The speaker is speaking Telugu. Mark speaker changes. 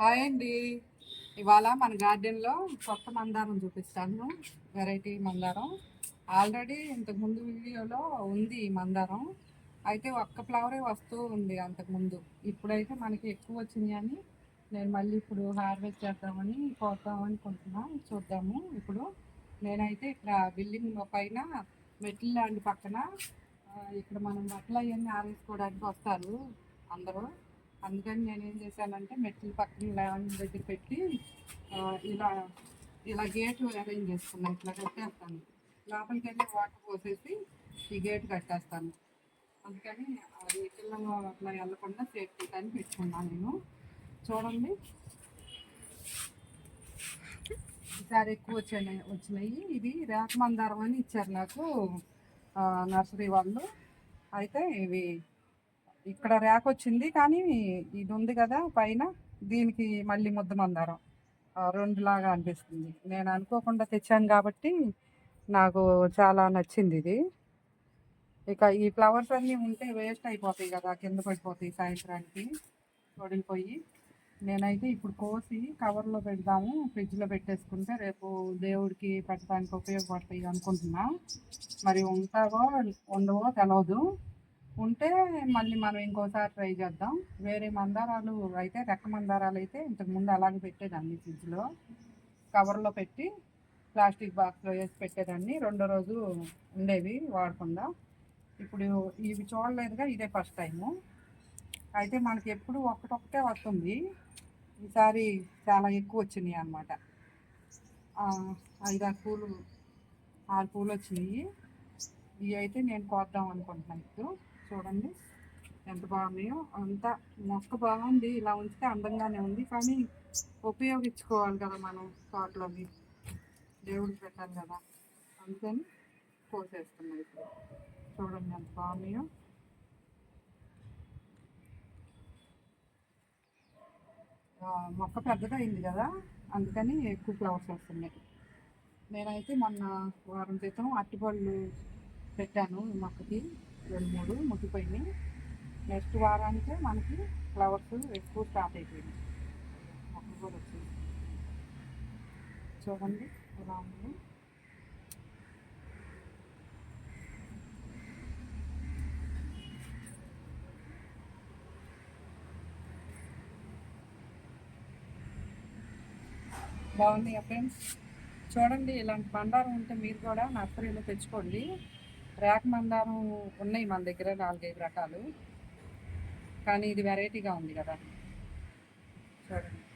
Speaker 1: హాయ్ అండి. ఇవాళ మన గార్డెన్లో కొత్త మందారం చూపిస్తాను. వెరైటీ మందారం. ఆల్రెడీ ఇంతకుముందు వీడియోలో ఉంది ఈ మందారం. అయితే ఒక్క ఫ్లవరే వస్తూ ఉంది అంతకుముందు ఇప్పుడైతే మనకి ఎక్కువ వచ్చింది అని నేను మళ్ళీ ఇప్పుడు హార్వెస్ట్ చేద్దామని పోతాం అనుకుంటున్నాం. చూద్దాము. ఇప్పుడు నేనైతే ఇక్కడ బిల్డింగ్ పైన మెట్ల లాంటి పక్కన ఇక్కడ మనం బట్టలు అవన్నీ ఆరేసుకోవడానికి వస్తారు అందరూ. అందుకని నేను ఏం చేశానంటే మెట్ల పక్కన ల్యాండ్ దగ్గర పెట్టి ఇలా ఇలా గేట్ అరేంజ్ చేసుకున్నాను ఇట్లా కట్టేస్తాను. లోపలికి వెళ్ళి వాటర్ పోసేసి ఈ గేట్ కట్టేస్తాను. అందుకని అది పిల్లలు అట్లా వెళ్ళకుండా సేఫ్టీ కానీ పెట్టుకున్నాను నేను. చూడండి. ఈసారి ఎక్కువ వచ్చినాయి వచ్చినాయి. ఇది రేఖ మందారం అని ఇచ్చారు నాకు నర్సరీ వాళ్ళు. అయితే ఇవి ఇక్కడ ర్యాక్ వచ్చింది కానీ ఇది ఉంది కదా పైన. దీనికి మళ్ళీ ముద్ద మందారం. రెండు లాగా అనిపిస్తుంది. నేను అనుకోకుండా తెచ్చాను కాబట్టి నాకు చాలా నచ్చింది ఇది. ఇక ఈ ఫ్లవర్స్ అన్నీ ఉంటే వేస్ట్ అయిపోతాయి కదా కింద పడిపోతాయి సాయంత్రానికి. వడిలిపోయి నేనైతే ఇప్పుడు కోసి కవర్లో పెడదాము ఫ్రిడ్జ్లో పెట్టేసుకుంటే రేపు దేవుడికి పెట్టడానికి ఉపయోగపడతాయి అనుకుంటున్నా. మరి ఉంటావో ఉండవో తెలవదు. ఉంటే మళ్ళీ మనం ఇంకోసారి ట్రై చేద్దాం. వేరే మందారాలు అయితే రెక్క మందారాలు అయితే ఇంతకుముందు అలాగే పెట్టేదాన్ని ఫ్రిడ్జ్లో. కవర్లో పెట్టి ప్లాస్టిక్ బాక్స్లో వేసి పెట్టేదాన్ని. రెండో రోజు ఉండేవి వాడకుండా. ఇప్పుడు ఇవి చూడలేదుగా ఇదే ఫస్ట్ టైము అయితే మనకి ఎప్పుడు ఒకటొక్కటే వస్తుంది. ఈసారి చాలా ఎక్కువ వచ్చినాయి అన్నమాట. ఐదారు పూలు ఆరు పూలు వచ్చినాయి. ఇవి అయితే నేను కోద్దాం అనుకుంటున్నాను ఇప్పుడు. చూడండి. ఎంత బాగున్నాయో. అంత మొక్క బాగుంది. ఇలా ఉంచితే అందంగానే ఉంది. కానీ ఉపయోగించుకోవాలి కదా మనం తోటలోకి దేవుడికి పెట్టాలి కదా. అందుకని కోసేస్తున్నాయి ఇప్పుడు. చూడండి ఎంత బాగున్నాయో. మొక్క పెద్దగా అయింది కదా. అందుకని ఎక్కువ ఫ్లవర్స్ వస్తున్నాయి. నేనైతే మొన్న వారం క్రితం అరటిపళ్ళు పెట్టాను ఈ మొక్కకి. రెండు మూడు ముట్టిపోయినాయి నెక్స్ట్ వారానికే మనకి ఫ్లవర్స్ ఎక్కువ స్టార్ట్ అయిపోయింది మొక్క కూడా వచ్చింది చూడండి ఎలా ఉంది. బాగుంది ఫ్రెండ్స్? చూడండి ఇలాంటి బండారం ఉంటే మీరు కూడా నర్సరీలో తెచ్చుకోండి. ర్యాక్ మందారం ఉన్నాయి మన దగ్గర నాలుగైదు రకాలు. కానీ ఇది వెరైటీగా ఉంది కదా. చూడండి.